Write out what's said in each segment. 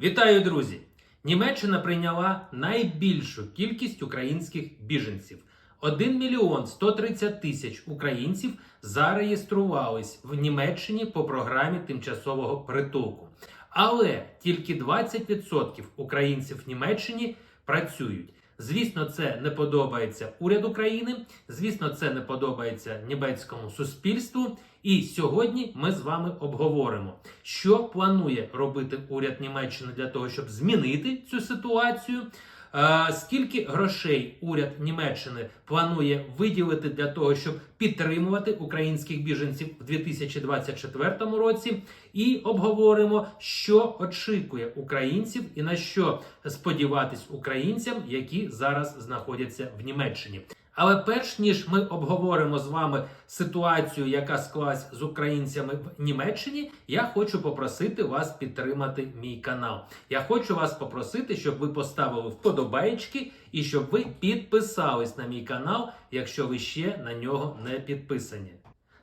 Вітаю, друзі! Німеччина прийняла найбільшу кількість українських біженців. 1 мільйон 130 тисяч українців зареєструвались в Німеччині по програмі тимчасового притулку. Але тільки 20% українців в Німеччині працюють. Звісно, це не подобається уряду країни. Звісно, це не подобається німецькому суспільству. І сьогодні ми з вами обговоримо, що планує робити уряд Німеччини для того, щоб змінити цю ситуацію. Е, Скільки грошей уряд Німеччини планує виділити для того, щоб підтримувати українських біженців в 2024 році, і обговоримо, що очікує українців і на що сподіватись українцям, які зараз знаходяться в Німеччині. Але перш ніж ми обговоримо з вами ситуацію, яка склалась з українцями в Німеччині, я хочу попросити вас підтримати мій канал. Я хочу вас попросити, щоб ви поставили вподобайки і щоб ви підписались на мій канал, якщо ви ще на нього не підписані.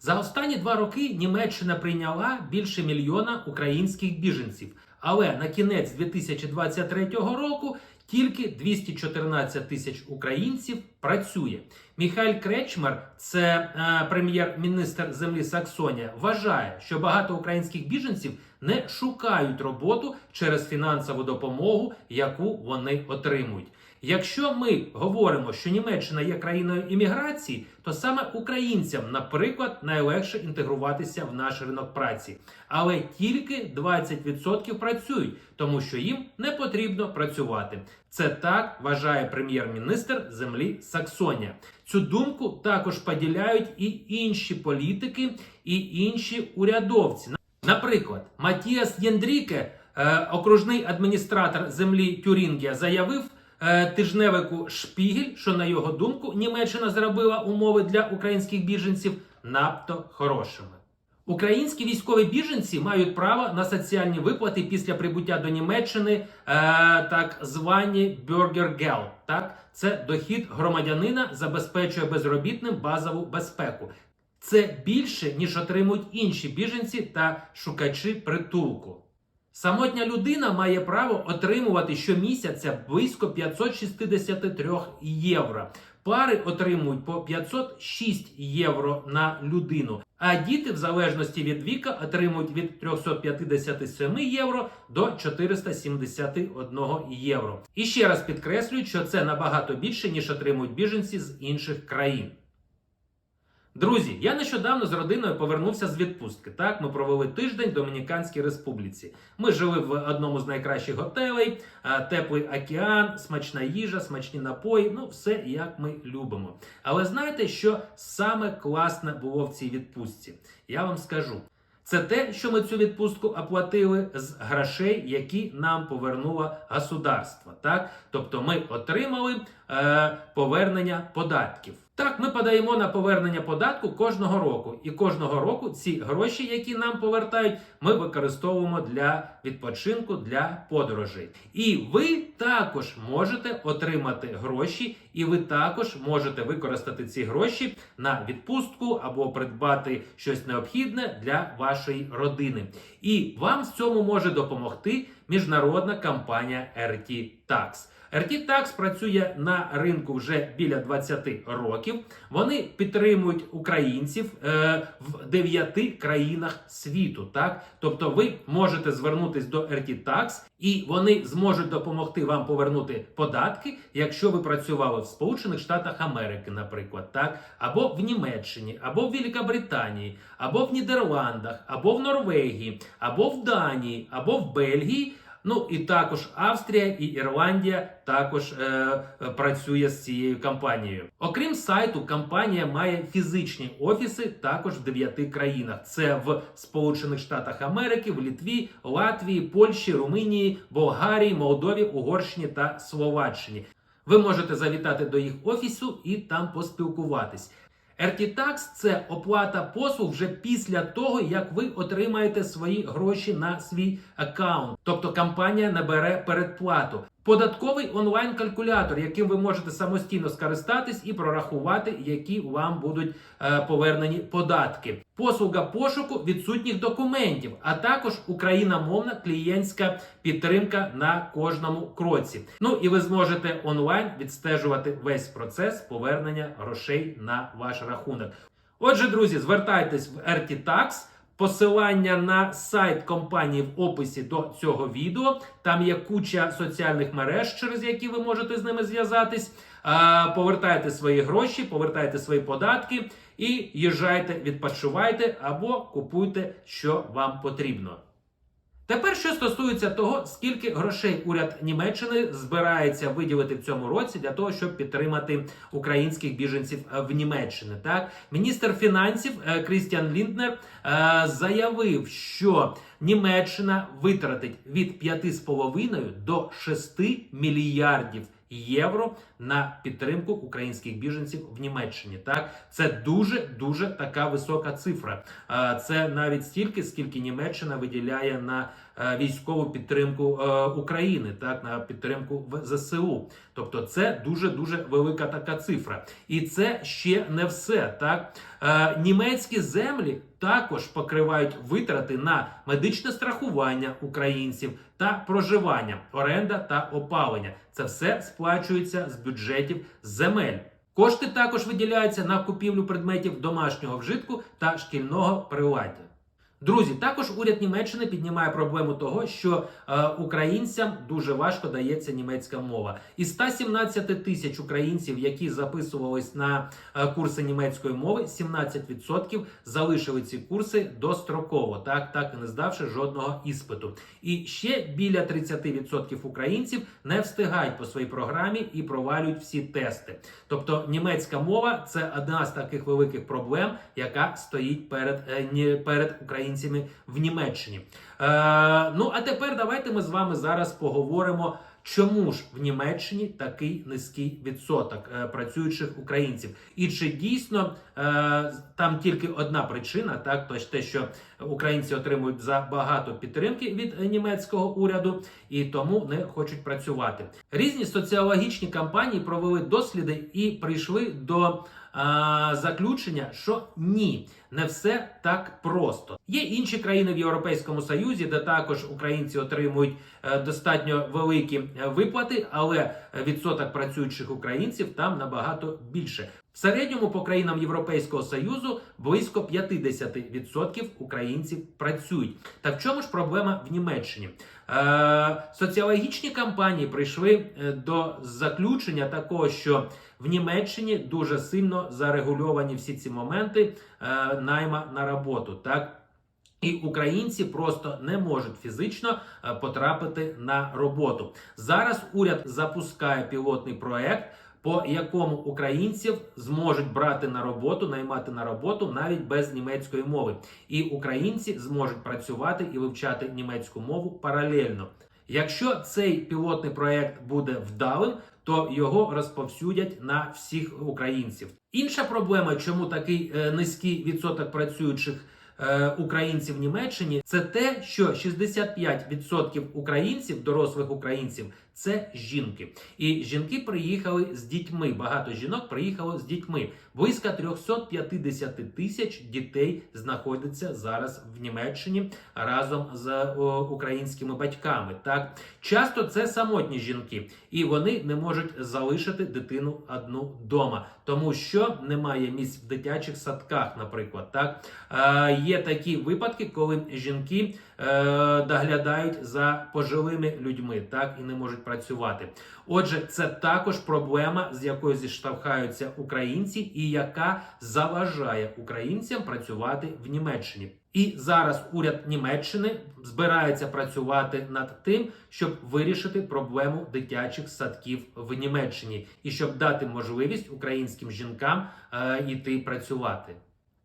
За останні два роки Німеччина прийняла більше мільйона українських біженців. Але на кінець 2023 року тільки 214 тисяч українців працює. Міхайль Кречмар, це е, прем'єр-міністр землі Саксонія, вважає, що багато українських біженців не шукають роботу через фінансову допомогу, яку вони отримують. Якщо ми говоримо, що Німеччина є країною імміграції, то саме українцям, наприклад, найлегше інтегруватися в наш ринок праці. Але тільки 20% працюють, тому що їм не потрібно працювати. Це так вважає прем'єр-міністр землі Саксонія. Цю думку також поділяють і інші політики, і інші урядовці. Наприклад, Матіас Єндріке, е, окружний адміністратор землі Тюрінгія, заявив е, тижневику Шпігель, що на його думку Німеччина зробила умови для українських біженців надто хорошими. Українські військові біженці мають право на соціальні виплати після прибуття до Німеччини, е, так звані Bürgergeld. Так, це дохід громадянина забезпечує безробітним базову безпеку. Це більше ніж отримують інші біженці та шукачі притулку. Самотня людина має право отримувати щомісяця близько 563 євро. Пари отримують по 506 євро на людину. А діти, в залежності від віка, отримують від 357 євро до 471 євро. І ще раз підкреслюють, що це набагато більше, ніж отримують біженці з інших країн. Друзі, я нещодавно з родиною повернувся з відпустки. Так, ми провели тиждень в Домініканській Республіці. Ми жили в одному з найкращих готелей, теплий океан, смачна їжа, смачні напої. Ну, все як ми любимо. Але знаєте, що саме класне було в цій відпустці? Я вам скажу. Це те, що ми цю відпустку оплатили з грошей, які нам повернуло государство. Так, тобто ми отримали е, повернення податків. Так, ми подаємо на повернення податку кожного року, і кожного року ці гроші, які нам повертають, ми використовуємо для відпочинку для подорожей. І ви також можете отримати гроші, і ви також можете використати ці гроші на відпустку або придбати щось необхідне для вашої родини. І вам в цьому може допомогти міжнародна компанія RT Tax. RT Tax працює на ринку вже біля 20 років. Вони підтримують українців е, в 9 країнах світу. Так, тобто, ви можете звернутись до RT Tax і вони зможуть допомогти вам повернути податки, якщо ви працювали в Сполучених Штатах Америки, наприклад, так, або в Німеччині, або в Великобританії, або в Нідерландах, або в Норвегії, або в Данії, або в Бельгії. Ну і також Австрія і Ірландія також е, е, працює з цією компанією. Окрім сайту, компанія має фізичні офіси також в дев'яти країнах: це в Сполучених Штатах Америки, в Літві, Латвії, Польщі, Румунії, Болгарії, Молдові, Угорщині та Словаччині. Ви можете завітати до їх офісу і там поспілкуватись. RT-Tax – це оплата послуг вже після того, як ви отримаєте свої гроші на свій аккаунт. Тобто компанія набере передплату. Податковий онлайн-калькулятор, яким ви можете самостійно скористатись і прорахувати, які вам будуть е, повернені податки. Послуга пошуку відсутніх документів, а також україномовна клієнтська підтримка на кожному кроці. Ну і ви зможете онлайн відстежувати весь процес повернення грошей на ваш рахунок. Отже, друзі, звертайтесь в RTTax. Посилання на сайт компанії в описі до цього відео. Там є куча соціальних мереж, через які ви можете з ними зв'язатись. Повертайте свої гроші, повертайте свої податки і їжджайте, відпочивайте або купуйте, що вам потрібно. Тепер, що стосується того, скільки грошей уряд Німеччини збирається виділити в цьому році для того, щоб підтримати українських біженців е, в Німеччині. Так, міністр фінансів е, Крістіан Лінднер е, заявив, що Німеччина витратить від 5,5 до 6 мільярдів євро на підтримку українських біженців в Німеччині. Так, це дуже дуже така висока цифра. Е, Це навіть стільки, скільки Німеччина виділяє на військову підтримку е, України, так на підтримку ЗСУ. Тобто, це дуже дуже велика така цифра, і це ще не все. Так Е, німецькі землі також покривають витрати на медичне страхування українців та проживання, оренда та опалення. Це все сплачується з бюджетів земель. Кошти також виділяються на купівлю предметів домашнього вжитку та шкільного приладдя. Друзі, також уряд Німеччини піднімає проблему того, що е, українцям дуже важко дається німецька мова. Із 117 тисяч українців, які записувались на е, курси німецької мови, 17% залишили ці курси достроково, так так і не здавши жодного іспиту. І ще біля 30% українців не встигають по своїй програмі і провалюють всі тести. Тобто німецька мова це одна з таких великих проблем, яка стоїть перед, е, перед українцями в Німеччині. Е, ну а тепер давайте ми з вами зараз поговоримо. Чому ж в Німеччині такий низький відсоток е, працюючих українців? І чи дійсно е, там тільки одна причина, так то те, що українці отримують забагато підтримки від німецького уряду і тому не хочуть працювати? Різні соціологічні кампанії провели досліди і прийшли до а, заключення, що ні, не все так просто. Є інші країни в Європейському Союзі, де також українці отримують е, достатньо великі е, виплати, але е, відсоток працюючих українців там набагато більше. В середньому по країнам Європейського Союзу близько 50% українців працюють. Та в чому ж проблема в Німеччині? Е, соціологічні кампанії прийшли е, до заключення такого, що в Німеччині дуже сильно зарегульовані всі ці моменти е, найма на роботу. Так. І українці просто не можуть фізично е, потрапити на роботу. Зараз уряд запускає пілотний проект, по якому українців зможуть брати на роботу, наймати на роботу навіть без німецької мови. І українці зможуть працювати і вивчати німецьку мову паралельно. Якщо цей пілотний проект буде вдалим, то його розповсюдять на всіх українців. Інша проблема, чому такий е, низький відсоток працюючих е, українців в Німеччині, це те, що 65% українців, дорослих українців, це жінки. І жінки приїхали з дітьми. Багато жінок приїхало з дітьми. Близько 350 тисяч дітей знаходиться зараз в Німеччині разом з о, українськими батьками. Так часто це самотні жінки, і вони не можуть залишити дитину одну вдома, тому що немає місць в дитячих садках, наприклад. Так е, є такі випадки, коли жінки е, доглядають за пожилими людьми, так і не можуть працювати. Отже, це також проблема, з якою зіштовхаються українці, і яка заважає українцям працювати в Німеччині. І зараз уряд Німеччини збирається працювати над тим, щоб вирішити проблему дитячих садків в Німеччині і щоб дати можливість українським жінкам е, йти працювати.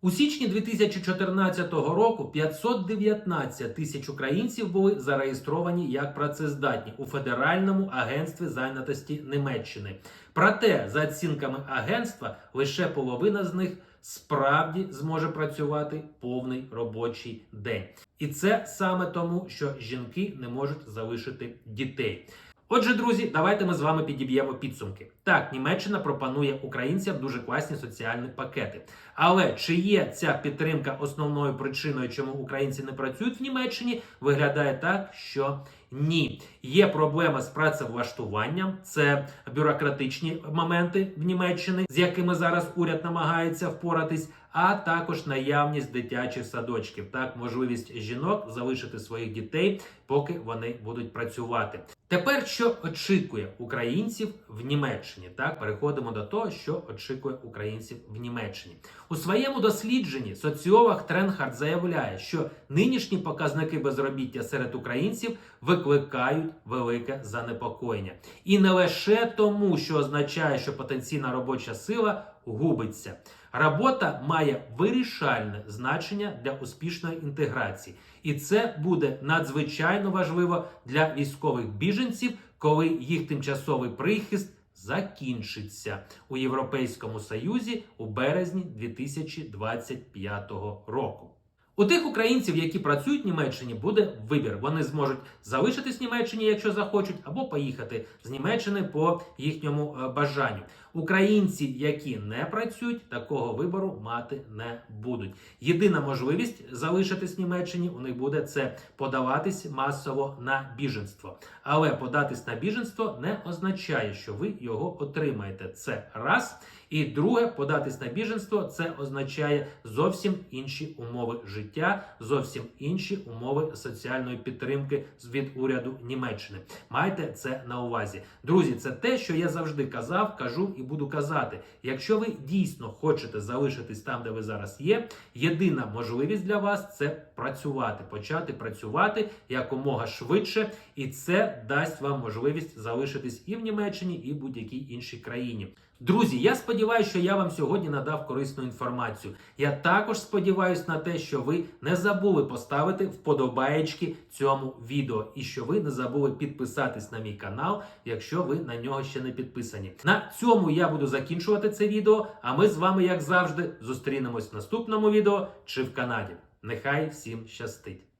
У січні 2014 року 519 тисяч українців були зареєстровані як працездатні у Федеральному агентстві зайнятості Німеччини. Проте, за оцінками агентства, лише половина з них справді зможе працювати повний робочий день. І це саме тому, що жінки не можуть залишити дітей. Отже, друзі, давайте ми з вами підіб'ємо підсумки. Так, Німеччина пропонує українцям дуже класні соціальні пакети. Але чи є ця підтримка основною причиною, чому українці не працюють в Німеччині, виглядає так, що ні. Є проблема з працевлаштуванням, це бюрократичні моменти в Німеччині, з якими зараз уряд намагається впоратись. А також наявність дитячих садочків, так можливість жінок залишити своїх дітей, поки вони будуть працювати. Тепер що очікує українців в Німеччині? Так, переходимо до того, що очікує українців в Німеччині. У своєму дослідженні соціолог Тренхард заявляє, що нинішні показники безробіття серед українців викликають велике занепокоєння, і не лише тому, що означає, що потенційна робоча сила губиться. Робота має вирішальне значення для успішної інтеграції, і це буде надзвичайно важливо для військових біженців, коли їх тимчасовий прихист закінчиться у Європейському Союзі у березні 2025 року. У тих українців, які працюють в Німеччині, буде вибір. Вони зможуть залишитись в Німеччині, якщо захочуть, або поїхати з Німеччини по їхньому е, бажанню. Українці, які не працюють, такого вибору мати не будуть. Єдина можливість залишитись в Німеччині у них буде це подаватись масово на біженство. Але податись на біженство не означає, що ви його отримаєте. Це раз. І друге, податись на біженство це означає зовсім інші умови життя, зовсім інші умови соціальної підтримки від уряду Німеччини. Майте це на увазі, друзі. Це те, що я завжди казав, кажу і буду казати. Якщо ви дійсно хочете залишитись там, де ви зараз є, єдина можливість для вас це працювати, почати працювати якомога швидше, і це дасть вам можливість залишитись і в Німеччині, і в будь-якій іншій країні. Друзі, я сподіваюся, що я вам сьогодні надав корисну інформацію. Я також сподіваюся на те, що ви не забули поставити вподобаєчки цьому відео, і що ви не забули підписатись на мій канал, якщо ви на нього ще не підписані. На цьому я буду закінчувати це відео. А ми з вами, як завжди, зустрінемось в наступному відео чи в Канаді. Нехай всім щастить!